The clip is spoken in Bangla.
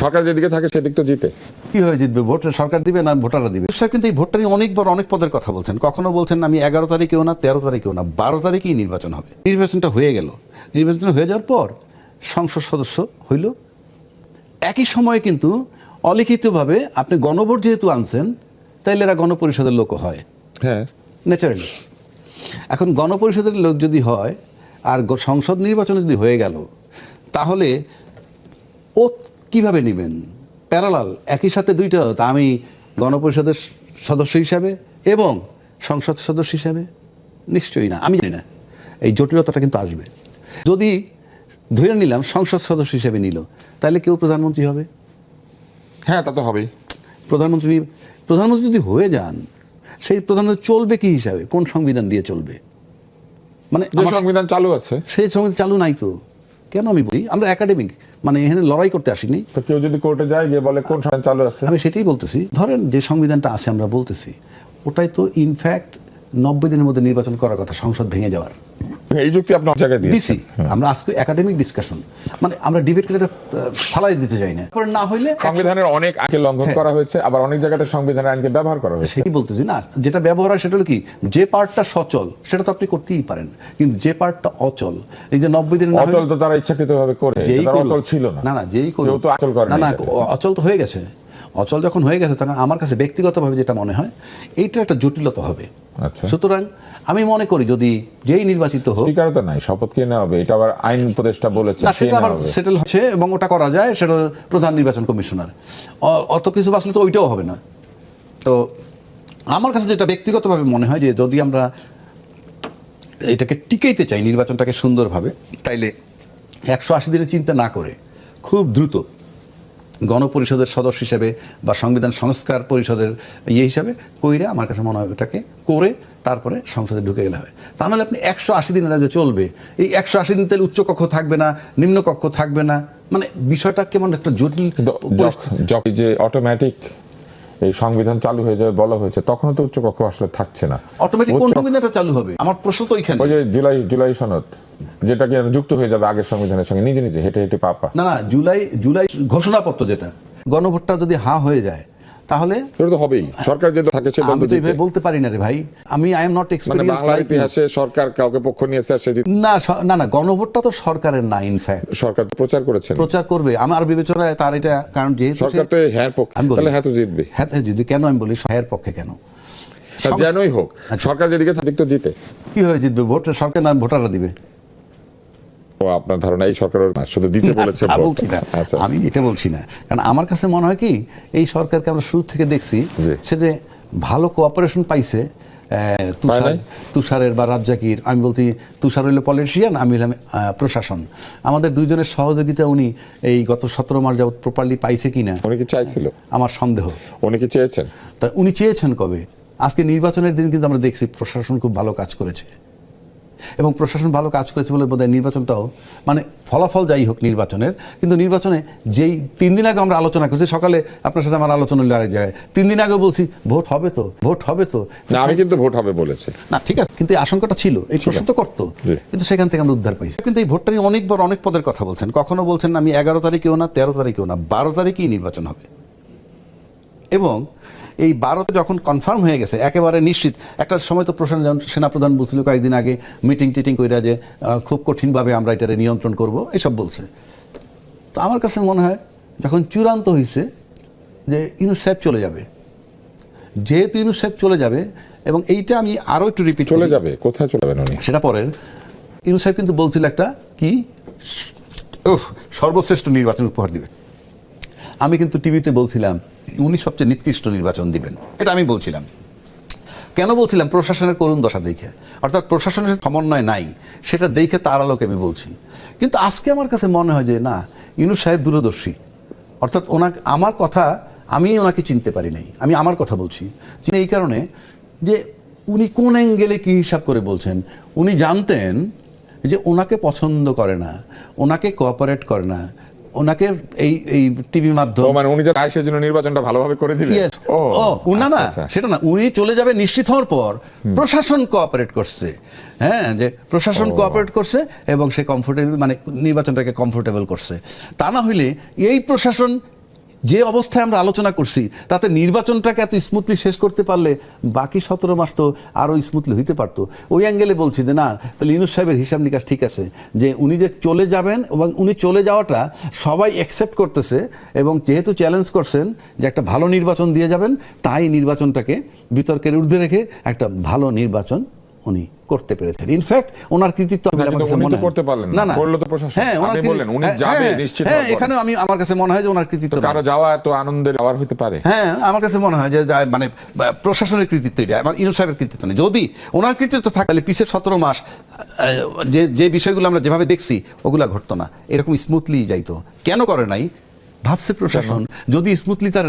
সরকার যেদিকে থাকে সেদিক তো জিতে। কীভাবে জিতবে? ভোট সরকার দিবে না ভোটাররা দিবে? স্যার কিন্তু এই ভোটটা নিয়ে অনেকবার অনেক পদের কথা বলছেন। কখনো বলছেন আমি এগারো তারিখেও না তেরো তারিখেও না বারো তারিখেই নির্বাচন হবে। নির্বাচনটা হয়ে গেল। নির্বাচন হয়ে যাওয়ার পর সংসদ সদস্য হইল। একই সময়ে কিন্তু অলিখিতভাবে আপনি গণভোট যেহেতু আনছেন তাইলে এরা গণপরিষদের লোক হয়। হ্যাঁ। ন্যাচারালি এখন গণপরিষদের লোক যদি হয় আর সংসদ নির্বাচন যদি হয়ে গেল তাহলে ও কীভাবে নেবেন? প্যারালাল একই সাথে দুইটা তা আমি গণপরিষদের সদস্য হিসাবে এবং সংসদ সদস্য হিসাবে? নিশ্চয়ই না আমি জানি না। এই জটিলতাটা কিন্তু আসবে। যদি ধরে নিলাম সংসদ সদস্য হিসেবে নিল তাহলে কেউ প্রধানমন্ত্রী হবে? হ্যাঁ তা তো হবেই। প্রধানমন্ত্রী প্রধানমন্ত্রী যদি হয়ে যান সেই প্রধানমন্ত্রী চলবে কি হিসাবে? কোন সংবিধান দিয়ে চলবে? মানে যে সংবিধান চালু আছে। সেই সংবিধান চালু নাই তো। কেন আমি বলি? আমরা একাডেমিক মানে এখানে লড়াই করতে আসিনি। তো কেউ যদি কোর্টে যায় যে বলে কোন সংবিধান চালু আছে? আমি সেটাই বলতেছি। ধরেন যে সংবিধানটা আছে আমরা বলতেছি ওটাই তো ইনফ্যাক্ট নব্বই দিনের মধ্যে নির্বাচন করার কথা সংসদ ভেঙে যাওয়ার। এই যুক্তি আপনি জায়গায় দিয়েছি আমরা আজকে একাডেমিক ডিসকাশন মানে আমরা ডিবেট করে এটা, ফালাই দিতে চাই না। পরে না হইলে সংবিধানের অনেক আগে লঙ্ঘন হ্যাঁ। করা হয়েছে আবার অনেক জায়গাতে সংবিধানের আইনকে ব্যবহার করা হয়েছে। সেটাই বলতেছি না। যেটা ব্যবহার হয় সেটা হলো কি যে পার্টটা সচল সেটা তো আপনি করতেই পারেন। কিন্তু যে পার্টটা অচল এই যে নব্বই দিন অচল তো তারা ইচ্ছাকৃত ভাবে করে যেই অচল ছিল না। না না যেই করুক। তো অচল করে না না অচল তো হয়ে গেছে। অচল যখন হয়ে গেছে তখন আমার কাছে ব্যক্তিগতভাবে যেটা মনে হয় এইটা একটা জটিলতা হবে। আচ্ছা। সুতরাং আমি মনে করি যদি যেই নির্বাচিত হোক স্বীকারতা নাই শপথ কে নেওয়া হবে? এটা আবার আইন উপদেষ্টা বলেছে সেটা আবার সেটেল হচ্ছে এবং ওটা করা যায় সেটা প্রধান নির্বাচন কমিশনার। অত কিছু বাঁচলে তো ওইটাও হবে না। তো আমার কাছে যেটা ব্যক্তিগতভাবে মনে হয় যে যদি আমরা এটাকে টিকাইতে চাই নির্বাচনটাকে সুন্দরভাবে তাইলে একশো আশি দিনের চিন্তা না করে খুব দ্রুত গণপরিষদের সদস্য হিসেবে বা সংবিধান সংস্কার পরিষদের ইয়ে হিসাবে কইরে আমার কাছে মনে হয় ওটাকে করে তারপরে সংসদে ঢুকে গেলে হয়। তা নাহলে আপনি একশো আশি দিন যে চলবে এই একশো আশি দিন তাহলে উচ্চকক্ষ থাকবে না নিম্নকক্ষ থাকবে না মানে বিষয়টা কেমন একটা জটিল যে অটোমেটিক এই সংবিধান চালু হয়ে যাবে বলা হয়েছে তখনও তো উচ্চকক্ষ আসলে থাকছে না। অটোমেটিক কোন সংবিধানটা চালু হবে? আমার প্রশ্ন তো ওইখানে। ওই যে জুলাই জুলাই সনদ। যেটা কি যুক্ত হয়ে যাবে আগের সংবিধানের সঙ্গে নিজে নিজে হেঁটে হেঁটে পাপা না না জুলাই জুলাই ঘোষণাপত্র যেটা গণভোটটা যদি হা হয়ে যায় তাহলে এটা তো হবেই। সরকার যে থাকে সে আমি দ্বন্দ্ব তো এইভাবে বলতে পারি না রে ভাই। আমি আই এম নট মানে বাংলার ইতিহাসে সরকার কাউকে পক্ষ নিয়েছে আর সে না না না গণভোটটা তো সরকারের না ইনফ্যাক্ট সরকার তো প্রচার করেছেন। প্রচার করবে। আমার বিবেচনায় তার এটা কারণ সে- সরকার তো হ্যাঁ পক্ষ। তাহলে হ্যাঁ তো জিতবে। হ্যাঁ হ্যাঁ, যদি কেন আমি বলি সহায়ের পক্ষে কেন? যেনই হোক। সরকার যেদিকে থাকে তো জিতে। কীভাবে জিতবে? ভোট সরকার না ভোটাররা দিবে? ও আপনার ধারণা এই সরকারের না শুধু দিতে বলেছে তা বলছি না। আচ্ছা। আমি এটা বলছি না। কারণ আমার কাছে মনে হয় কি এই সরকারকে আমরা শুরু থেকে দেখছি সে যে ভালো কোঅপারেশন পাইছে তুষার? তুষারের বা রাজ্জাকির আমি বলছি তুষার হইল পলিটিশিয়ান আমি আহ, প্রশাসন। আমাদের দুইজনের সহযোগিতা উনি এই গত সতেরো মাস যাবত প্রপারলি পাইছে কিনা উনি কি চাইছিল? আমার সন্দেহ। উনি কি চেয়েছেন? তা উনি চেয়েছেন কবে? আজকে নির্বাচনের দিন কিন্তু আমরা দেখছি প্রশাসন খুব ভালো কাজ করেছে। এবং প্রশাসন ভালো কাজ করেছে বলে বোধহয় নির্বাচনটাও মানে ফলাফল যাই হোক নির্বাচনের কিন্তু নির্বাচনে যেই তিন দিন আগে আমরা আলোচনা করছি সকালে আপনার সাথে আমার আলোচনা হলো আরেক জায়গায় তিন দিন আগে বলছি ভোট হবে তো ভোট হবে তো। না আমি কিন্তু ভোট হবে বলেছে। না ঠিক আছে কিন্তু এই আশঙ্কাটা ছিল এই প্রশ্ন তো করতো কিন্তু সেখান থেকে আমরা উদ্ধার পাইছি। কিন্তু এই ভোটটা নিয়ে অনেকবার অনেক পদের কথা বলছেন কখনো বলছেন আমি এগারো তারিখেও না তেরো তারিখেও না বারো তারিখেই নির্বাচন হবে। এবং এই বারোতে যখন কনফার্ম হয়ে গেছে একেবারে নিশ্চিত একটা সময় তো প্রশাসন যেমন সেনাপ্রধান বলছিল কয়েকদিন আগে মিটিং টিটিং কইরা যে খুব কঠিনভাবে আমরা এটারে নিয়ন্ত্রণ করব এসব বলছে। তো আমার কাছে মনে হয় যখন চূড়ান্ত হয়েছে যে ইউনুস সাহেব চলে যাবে। যেহেতু ইউনুস চলে যাবে এবং এইটা আমি আরও একটু রিপিট চলে যাবে? কোথায় চলে যাবেন উনি? সেটা পরের। ইউনুস কিন্তু বলছিল একটা কি সর্বশ্রেষ্ঠ নির্বাচন উপহার দিবে। আমি কিন্তু টিভিতে বলছিলাম, উনি সবচেয়ে নিকৃষ্ট নির্বাচন দিবেন। এটা আমি বলছিলাম। কেন বলছিলাম? প্রশাসনের করুণ দশা দেখে। অর্থাৎ প্রশাসনের সমন্বয় নাই, সেটা দেখে তার আলোকে আমি বলছি। কিন্তু আজকে আমার কাছে মনে হয় যে, না ইউনুস সাহেব দূরদর্শী। অর্থাৎ ওনাকে, আমার কথা আমি ওনাকে চিনতে পারি নাই। আমি আমার কথা বলছি। চিনি এই কারণে যে, উনি কোন অ্যাঙ্গেলে কী হিসাব করে বলছেন? উনি জানতেন যে, ওনাকে পছন্দ করে না, ওনাকে কোঅপারেট করে না ওনাকে এই এই টিভি মাধ্যম মানে উনি যে আইসের জন্য নির্বাচনটা ভালোভাবে করে দিলেন. ও ও না না আচ্ছা, আচ্ছা। সেটা না উনি চলে যাবে নিশ্চিত হওয়ার পর প্রশাসন কোঅপারেট করছে। হ্যাঁ যে প্রশাসন কোঅপারেট করছে এবং সে কমফোর্টেবল মানে নির্বাচনটাকে কমফোর্টেবল করছে। তা না হইলে এই প্রশাসন যে অবস্থায় আমরা আলোচনা করছি, তাতে নির্বাচনটাকে এত স্মুথলি শেষ করতে পারলে বাকি সতেরো মাস তো আরও স্মুথলি হইতে পারতো। ওই অ্যাঙ্গেলে বলছি যে, না, তাহলে ইনুস সাহেবের হিসাব নিকাশ ঠিক আছে, যে উনি যে চলে যাবেন এবং উনি চলে যাওয়াটা সবাই অ্যাকসেপ্ট করতেছে এবং যেহেতু চ্যালেঞ্জ করছেন যে একটা ভালো নির্বাচন দিয়ে যাবেন, তাই নির্বাচনটাকে বিতর্কের ঊর্ধ্বে রেখে একটা ভালো নির্বাচন উনি করতে পেরেছেন। ইনফ্যাক্ট ওনার কৃতিত্ব করতে পারলেন না। করল তো প্রশাসন। হ্যাঁ আপনি বললেন, উনি হ্যাঁ, যাবে হ্যাঁ, নিশ্চিত হ্যাঁ। এখানেও আমি আমার কাছে মনে হয় যে ওনার কৃতিত্ব কারও যাওয়া এত আনন্দের যাওয়ার হতে পারে? হ্যাঁ আমার কাছে মনে হয় যে মানে প্রশাসনের কৃতিত্ব এটা আমার ইনু সাহেবের কৃতিত্ব নেই। যদি ওনার কৃতিত্ব থাকে তাহলে পিছের সতেরো মাস যে যে বিষয়গুলো আমরা যেভাবে দেখছি ওগুলা ঘটতো না। এরকম স্মুথলি যাইতো। কেন করে নাই? ভাবছে প্রশাসন যদি স্মুথলি তার